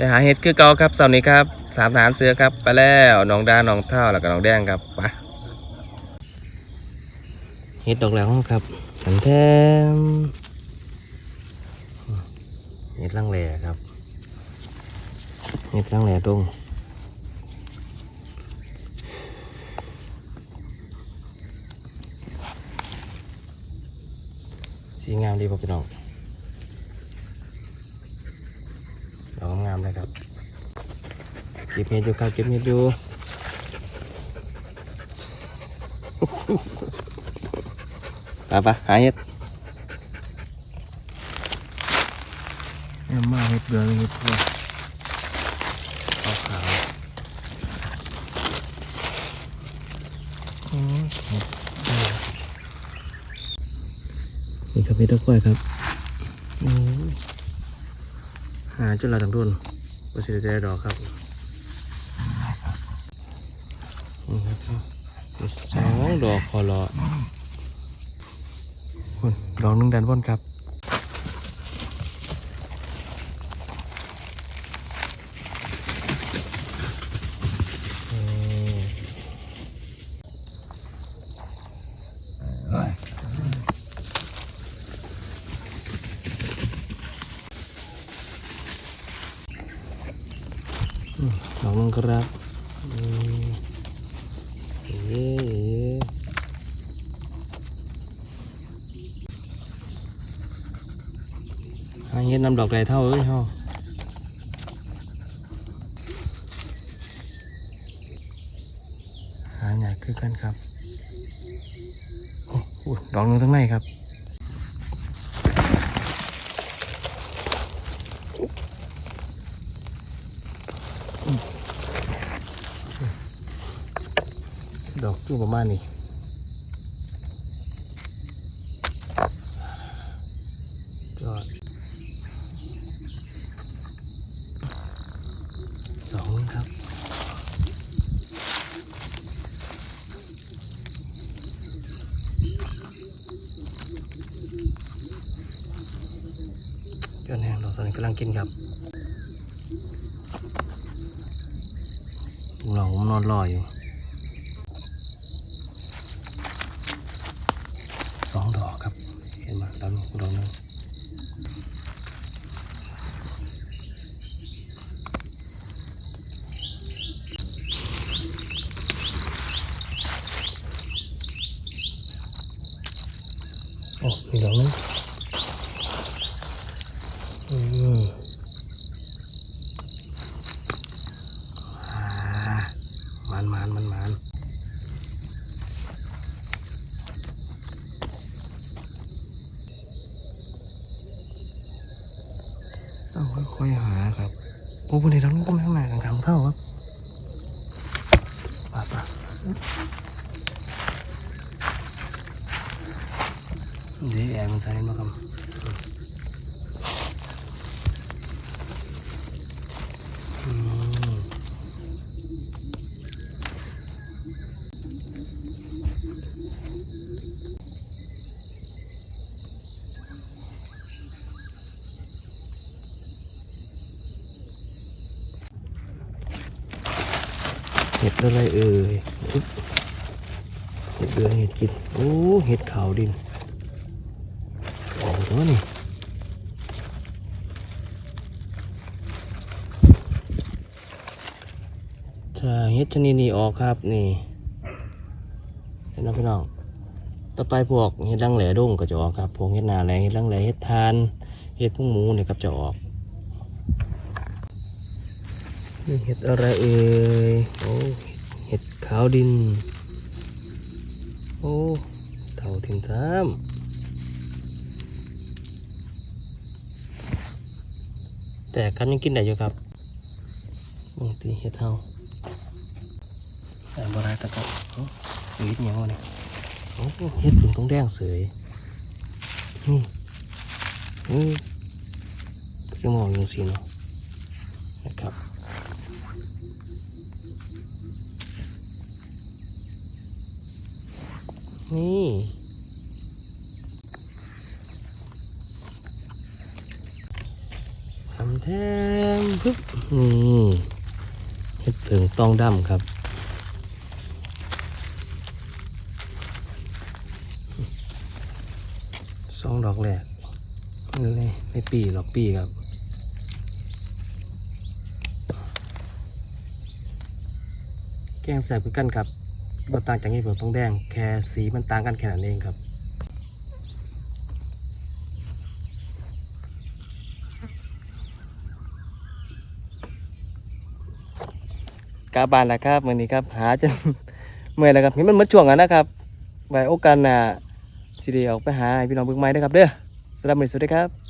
ไปหาเห็ดคือเก่าครับเสาร์นี้ครับสามฐานเสือครับ ไปแล้วน้องดาน้องเท่าแล้วก็น้องแดงครับไปเห็ดดอกแหลมครับสันแทมเห็ดลังแหล่ครับเห็ดลังแหล่ตรงสีงามดีป่ะพี่น้องดอกงามเลยครับ เก็บเห็ดอยู่ครับเก็บเห็ดอยู่ไปปะหาเห็ดเนี่ยมาเห็ดเดือนเห็ดพวกขาวขาวนี่ครับเห็ดตะกร้วยครับหาจนเราดังดุนว่าสิได้ดอกครับนี่ครับ สองดอกคอรอคุณลองนึ่งดันบนครับลองนึงครับ อืมเย้หาเห็ดนำดอกไก่เท่าเอ้ยเฮาหาใหญ่คือกันครับโอ้โหดอกนึงทั้งในครับ ดอกอยู่ประมาณนี้ยอดสองนึงครับยอดแห้งดอกสนกำลังกินครับเราผมนอนรออยู่ สองดอกครับเห็นไหมดอกหนึงดอกหนึงโอ้มีดอกนึงอืมอ่ามันมันมันมัน ต้องค่อยๆหาครับโอ้บนนี้เราต้องข้างหน้ากันทางเข้าครับป่าป่าเดี๋ยวแอร์มันใส่มาครับอืม เห็ดอะไรเอ่ยเห็ดเดือเห็ดกินโอ้เห็ดขาวดินโอ้ตัวนี่ถ้าเห็ดชนิดนี้ออกครับนี่เห็นไหมพี่น้องต่อไปพวกเห็ดรังแหล่ดงก็จะออกครับพวกเห็ดนาแหลงเห็ดรังแหล่เห็ดทานเห็ดพุงหมูเนี่ยครับจะออก นี่ เห็ดอะไรเอ่ยโอ้เห็ดขาวดิน โอ้เต่าถิ่นซ้ำแต่กันยังกินได้อยู่ครับบางทีเห็ดเฮาแต่บรายตะกับเอ้าเห็ดอิหยังวะเนี่ยโอ้เห็ดผึ่งต้องแดงเสยนี่นี่จะมองอยังสิเนาะ นี่ ทำแทมปึ๊บ นี่เห็ดเผิงต้องดำครับสองดอกแรกนี่ในในปีดอกปีครับแกงแสบคือกันครับ บ่ต่างจากนี้ผมต้องแดง แค่สีมันต่างกันแค่นั้นเองครับกาบานแล้วครับมือนี้ครับ หาจนเมื่อยแล้วครับนี่มันหมดช่วงแล้วนะครับไว้โอกาสหน้าสิได้ออกไปหาพี่น้องเบิ่งใหม่นะครับเด้อสำหรับมื้อนี้สวัสดีครับ